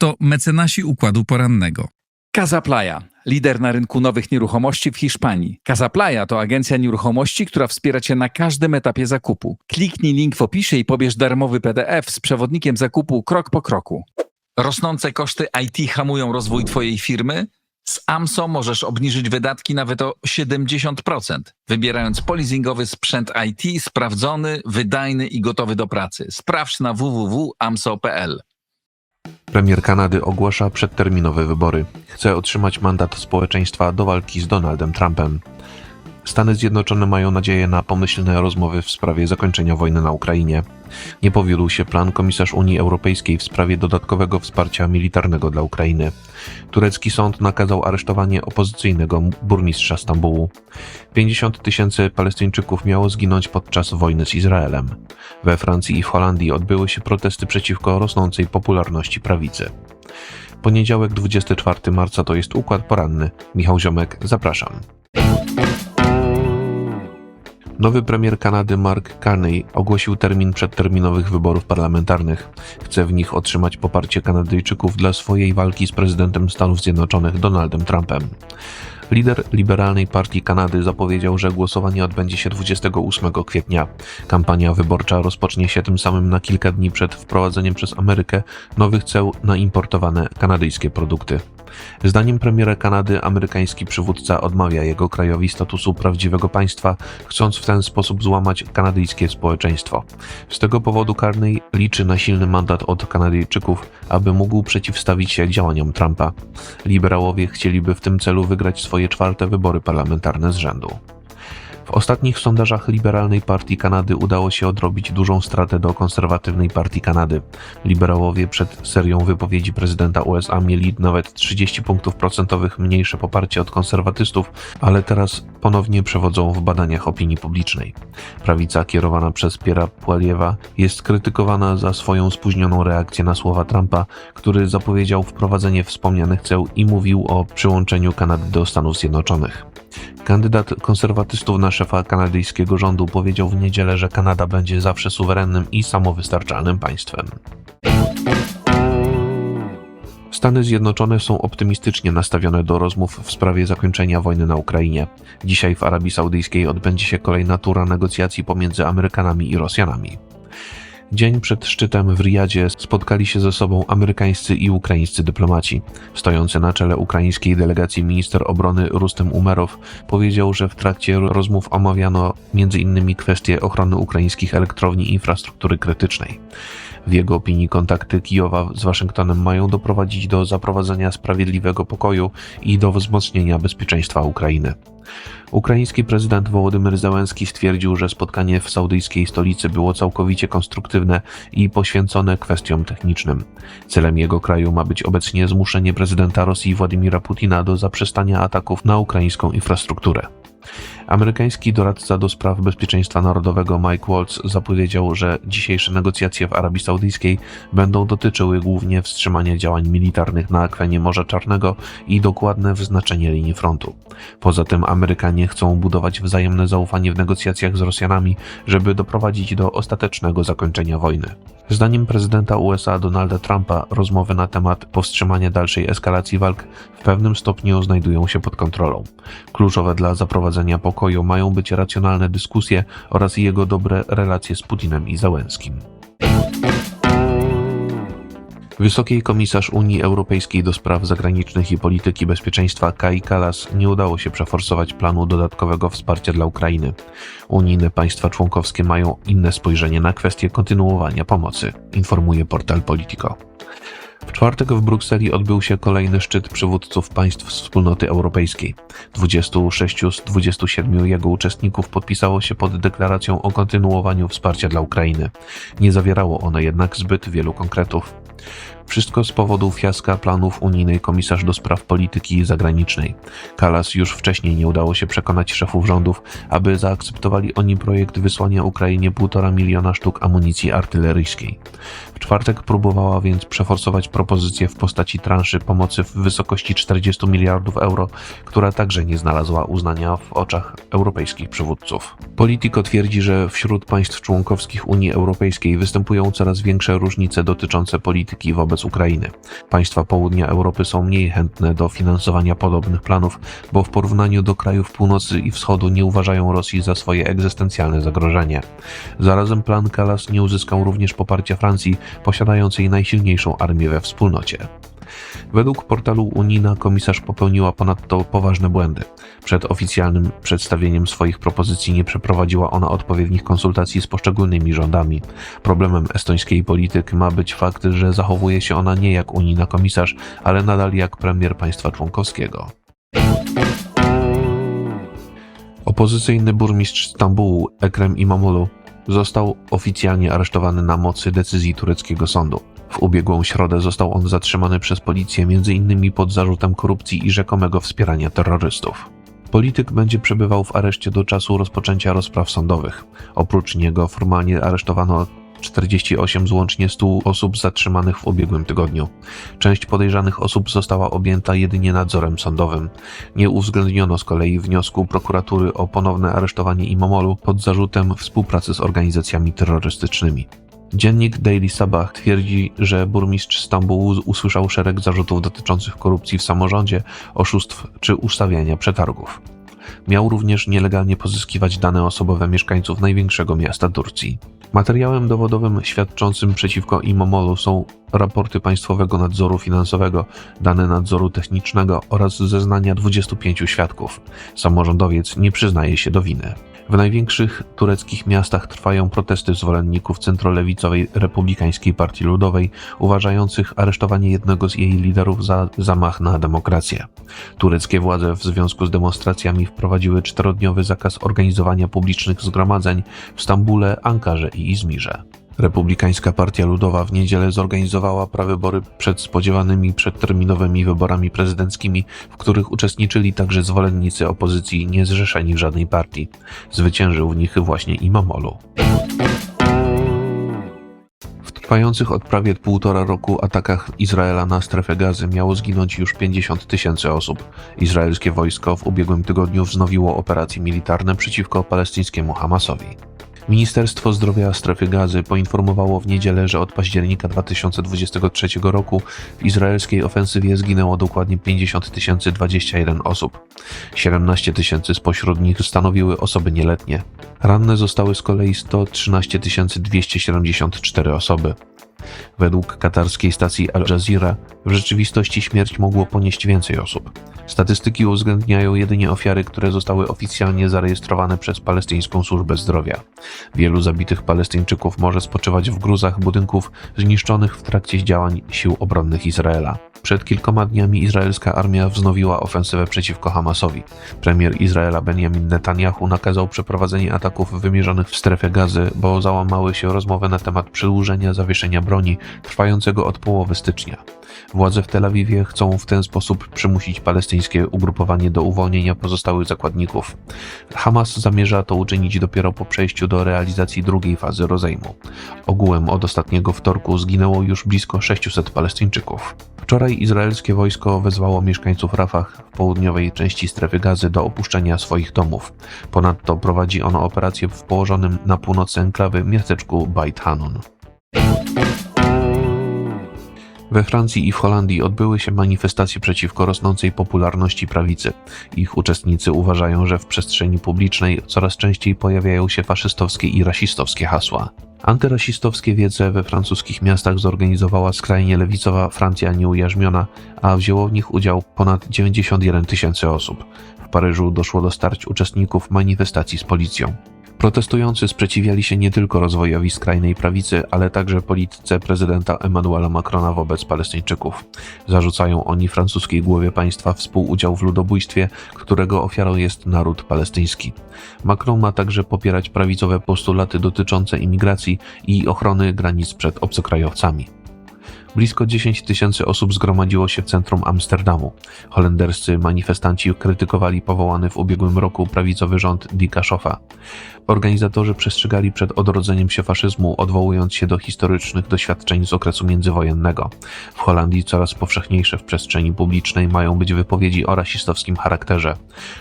A oto mecenasi układu porannego. Casaplaya, lider na rynku nowych nieruchomości w Hiszpanii. Casaplaya to agencja nieruchomości, która wspiera Cię na każdym etapie zakupu. Kliknij link w opisie i pobierz darmowy PDF z przewodnikiem zakupu krok po kroku. Rosnące koszty IT hamują rozwój Twojej firmy? Z AMSO możesz obniżyć wydatki nawet o 70%, wybierając polizingowy sprzęt IT sprawdzony, wydajny i gotowy do pracy. Sprawdź na www.amso.pl. Premier Kanady ogłasza przedterminowe wybory. Chce otrzymać mandat społeczeństwa do walki z Donaldem Trumpem. Stany Zjednoczone mają nadzieję na pomyślne rozmowy w sprawie zakończenia wojny na Ukrainie. Nie powiódł się plan komisarz Unii Europejskiej w sprawie dodatkowego wsparcia militarnego dla Ukrainy. Turecki sąd nakazał aresztowanie opozycyjnego burmistrza Stambułu. 50 tysięcy Palestyńczyków miało zginąć podczas wojny z Izraelem. We Francji i w Holandii odbyły się protesty przeciwko rosnącej popularności prawicy. Poniedziałek 24 marca to jest układ poranny. Michał Ziomek, zapraszam. Nowy premier Kanady Mark Carney ogłosił termin przedterminowych wyborów parlamentarnych. Chce w nich otrzymać poparcie Kanadyjczyków dla swojej walki z prezydentem Stanów Zjednoczonych Donaldem Trumpem. Lider Liberalnej Partii Kanady zapowiedział, że głosowanie odbędzie się 28 kwietnia. Kampania wyborcza rozpocznie się tym samym na kilka dni przed wprowadzeniem przez Amerykę nowych ceł na importowane kanadyjskie produkty. Zdaniem premiera Kanady amerykański przywódca odmawia jego krajowi statusu prawdziwego państwa, chcąc w ten sposób złamać kanadyjskie społeczeństwo. Z tego powodu Carney liczy na silny mandat od Kanadyjczyków, aby mógł przeciwstawić się działaniom Trumpa. Liberałowie chcieliby w tym celu wygrać swoje czwarte wybory parlamentarne z rzędu. W ostatnich sondażach Liberalnej Partii Kanady udało się odrobić dużą stratę do Konserwatywnej Partii Kanady. Liberałowie przed serią wypowiedzi prezydenta USA mieli nawet 30 punktów procentowych mniejsze poparcie od konserwatystów, ale teraz ponownie przewodzą w badaniach opinii publicznej. Prawica kierowana przez Piera Pualiewa jest krytykowana za swoją spóźnioną reakcję na słowa Trumpa, który zapowiedział wprowadzenie wspomnianych ceł i mówił o przyłączeniu Kanady do Stanów Zjednoczonych. Kandydat konserwatystów na szefa kanadyjskiego rządu powiedział w niedzielę, że Kanada będzie zawsze suwerennym i samowystarczalnym państwem. Stany Zjednoczone są optymistycznie nastawione do rozmów w sprawie zakończenia wojny na Ukrainie. Dzisiaj w Arabii Saudyjskiej odbędzie się kolejna tura negocjacji pomiędzy Amerykanami i Rosjanami. Dzień przed szczytem w Riyadzie spotkali się ze sobą amerykańscy i ukraińscy dyplomaci. Stojący na czele ukraińskiej delegacji minister obrony Rustem Umerow powiedział, że w trakcie rozmów omawiano m.in. kwestie ochrony ukraińskich elektrowni infrastruktury krytycznej. W jego opinii kontakty Kijowa z Waszyngtonem mają doprowadzić do zaprowadzenia sprawiedliwego pokoju i do wzmocnienia bezpieczeństwa Ukrainy. Ukraiński prezydent Wołodymyr Zełenski stwierdził, że spotkanie w saudyjskiej stolicy było całkowicie konstruktywne i poświęcone kwestiom technicznym. Celem jego kraju ma być obecnie zmuszenie prezydenta Rosji Władimira Putina do zaprzestania ataków na ukraińską infrastrukturę. Amerykański doradca do spraw bezpieczeństwa narodowego Mike Waltz zapowiedział, że dzisiejsze negocjacje w Arabii Saudyjskiej będą dotyczyły głównie wstrzymania działań militarnych na akwenie Morza Czarnego i dokładne wyznaczenie linii frontu. Poza tym Amerykanie chcą budować wzajemne zaufanie w negocjacjach z Rosjanami, żeby doprowadzić do ostatecznego zakończenia wojny. Zdaniem prezydenta USA Donalda Trumpa rozmowy na temat powstrzymania dalszej eskalacji walk w pewnym stopniu znajdują się pod kontrolą. Kluczowe dla zaprowadzenia pokoju mają być racjonalne dyskusje oraz jego dobre relacje z Putinem i Załęskim. Wysokiej komisarz Unii Europejskiej do spraw zagranicznych i polityki bezpieczeństwa Kai Kallas nie udało się przeforsować planu dodatkowego wsparcia dla Ukrainy. Unijne państwa członkowskie mają inne spojrzenie na kwestię kontynuowania pomocy, informuje portal Politico. W czwartek w Brukseli odbył się kolejny szczyt przywódców państw wspólnoty europejskiej. 26 z 27 jego uczestników podpisało się pod deklaracją o kontynuowaniu wsparcia dla Ukrainy. Nie zawierało one jednak zbyt wielu konkretów. Wszystko z powodu fiaska planów unijnej komisarz do spraw polityki zagranicznej. Kalas już wcześniej nie udało się przekonać szefów rządów, aby zaakceptowali oni projekt wysłania Ukrainie 1,5 miliona sztuk amunicji artyleryjskiej. W czwartek próbowała więc przeforsować propozycję w postaci transzy pomocy w wysokości 40 miliardów euro, która także nie znalazła uznania w oczach europejskich przywódców. Politico twierdzi, że wśród państw członkowskich Unii Europejskiej występują coraz większe różnice dotyczące polityki wobec wobec Ukrainy. Państwa południa Europy są mniej chętne do finansowania podobnych planów, bo w porównaniu do krajów północy i wschodu nie uważają Rosji za swoje egzystencjalne zagrożenie. Zarazem plan Kalas nie uzyskał również poparcia Francji, posiadającej najsilniejszą armię we wspólnocie. Według portalu Unina komisarz popełniła ponadto poważne błędy. Przed oficjalnym przedstawieniem swoich propozycji nie przeprowadziła ona odpowiednich konsultacji z poszczególnymi rządami. Problemem estońskiej polityki ma być fakt, że zachowuje się ona nie jak unijna komisarz, ale nadal jak premier państwa członkowskiego. Opozycyjny burmistrz Stambułu Ekrem Imamoglu został oficjalnie aresztowany na mocy decyzji tureckiego sądu. W ubiegłą środę został on zatrzymany przez policję m.in. pod zarzutem korupcji i rzekomego wspierania terrorystów. Polityk będzie przebywał w areszcie do czasu rozpoczęcia rozpraw sądowych. Oprócz niego formalnie aresztowano 48 z łącznie 100 osób zatrzymanych w ubiegłym tygodniu. Część podejrzanych osób została objęta jedynie nadzorem sądowym. Nie uwzględniono z kolei wniosku prokuratury o ponowne aresztowanie Imamolu pod zarzutem współpracy z organizacjami terrorystycznymi. Dziennik Daily Sabah twierdzi, że burmistrz Stambułu usłyszał szereg zarzutów dotyczących korupcji w samorządzie, oszustw czy ustawiania przetargów. Miał również nielegalnie pozyskiwać dane osobowe mieszkańców największego miasta Turcji. Materiałem dowodowym świadczącym przeciwko Imamolu są raporty Państwowego Nadzoru Finansowego, dane nadzoru technicznego oraz zeznania 25 świadków. Samorządowiec nie przyznaje się do winy. W największych tureckich miastach trwają protesty zwolenników centrolewicowej Republikańskiej Partii Ludowej, uważających aresztowanie jednego z jej liderów za zamach na demokrację. Tureckie władze w związku z demonstracjami wprowadziły czterodniowy zakaz organizowania publicznych zgromadzeń w Stambule, Ankarze i Izmirze. Republikańska Partia Ludowa w niedzielę zorganizowała prawybory przed spodziewanymi przedterminowymi wyborami prezydenckimi, w których uczestniczyli także zwolennicy opozycji niezrzeszeni w żadnej partii. Zwyciężył w nich właśnie Imamolu. W trwających od prawie półtora roku atakach Izraela na strefę gazy miało zginąć już 50 tysięcy osób. Izraelskie wojsko w ubiegłym tygodniu wznowiło operacje militarne przeciwko palestyńskiemu Hamasowi. Ministerstwo Zdrowia Strefy Gazy poinformowało w niedzielę, że od października 2023 roku w izraelskiej ofensywie zginęło dokładnie 50 021 osób. 17 tysięcy spośród nich stanowiły osoby nieletnie. Ranne zostały z kolei 113 274 osoby. Według katarskiej stacji Al Jazeera w rzeczywistości śmierć mogło ponieść więcej osób. Statystyki uwzględniają jedynie ofiary, które zostały oficjalnie zarejestrowane przez palestyńską służbę zdrowia. Wielu zabitych Palestyńczyków może spoczywać w gruzach budynków zniszczonych w trakcie działań sił obronnych Izraela. Przed kilkoma dniami izraelska armia wznowiła ofensywę przeciwko Hamasowi. Premier Izraela Benjamin Netanyahu nakazał przeprowadzenie ataków wymierzonych w strefę gazy, bo załamały się rozmowy na temat przedłużenia zawieszenia broni trwającego od połowy stycznia. Władze w Tel Awiwie chcą w ten sposób przymusić palestyńskie ugrupowanie do uwolnienia pozostałych zakładników. Hamas zamierza to uczynić dopiero po przejściu do realizacji drugiej fazy rozejmu. Ogółem od ostatniego wtorku zginęło już blisko 600 Palestyńczyków. Wczoraj izraelskie wojsko wezwało mieszkańców Rafah w południowej części strefy gazy do opuszczenia swoich domów. Ponadto prowadzi ono operację w położonym na północy enklawy miasteczku Beit Hanun. We Francji i w Holandii odbyły się manifestacje przeciwko rosnącej popularności prawicy. Ich uczestnicy uważają, że w przestrzeni publicznej coraz częściej pojawiają się faszystowskie i rasistowskie hasła. Antyrasistowskie wiece we francuskich miastach zorganizowała skrajnie lewicowa Francja Nieujarzmiona, a wzięło w nich udział ponad 91 tysięcy osób. W Paryżu doszło do starć uczestników manifestacji z policją. Protestujący sprzeciwiali się nie tylko rozwojowi skrajnej prawicy, ale także polityce prezydenta Emmanuela Macrona wobec Palestyńczyków. Zarzucają oni francuskiej głowie państwa współudział w ludobójstwie, którego ofiarą jest naród palestyński. Macron ma także popierać prawicowe postulaty dotyczące imigracji i ochrony granic przed obcokrajowcami. Blisko 10 tysięcy osób zgromadziło się w centrum Amsterdamu. Holenderscy manifestanci krytykowali powołany w ubiegłym roku prawicowy rząd Dicka Schoffa. Organizatorzy przestrzegali przed odrodzeniem się faszyzmu, odwołując się do historycznych doświadczeń z okresu międzywojennego. W Holandii coraz powszechniejsze w przestrzeni publicznej mają być wypowiedzi o rasistowskim charakterze.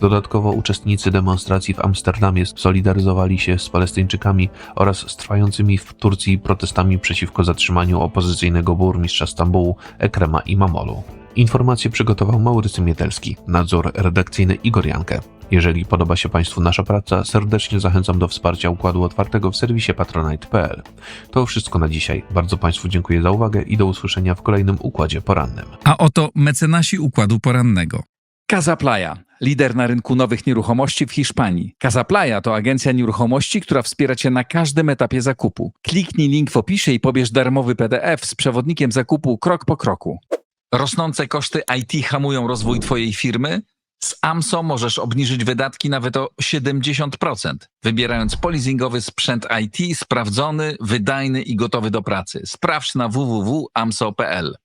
Dodatkowo uczestnicy demonstracji w Amsterdamie solidaryzowali się z Palestyńczykami oraz z trwającymi w Turcji protestami przeciwko zatrzymaniu opozycyjnego burmistrza Stambułu Ekrema Imamolu. Informacje przygotował Maurycy Mietelski, nadzór redakcyjny Igor Jankę. Jeżeli podoba się Państwu nasza praca, serdecznie zachęcam do wsparcia Układu Otwartego w serwisie patronite.pl. To wszystko na dzisiaj. Bardzo Państwu dziękuję za uwagę i do usłyszenia w kolejnym Układzie Porannym. A oto mecenasi układu porannego. Casa Playa, lider na rynku nowych nieruchomości w Hiszpanii. Casa Playa to agencja nieruchomości, która wspiera Cię na każdym etapie zakupu. Kliknij link w opisie i pobierz darmowy PDF z przewodnikiem zakupu krok po kroku. Rosnące koszty IT hamują rozwój Twojej firmy? Z AMSO możesz obniżyć wydatki nawet o 70%, wybierając polizingowy sprzęt IT sprawdzony, wydajny i gotowy do pracy. Sprawdź na www.amso.pl.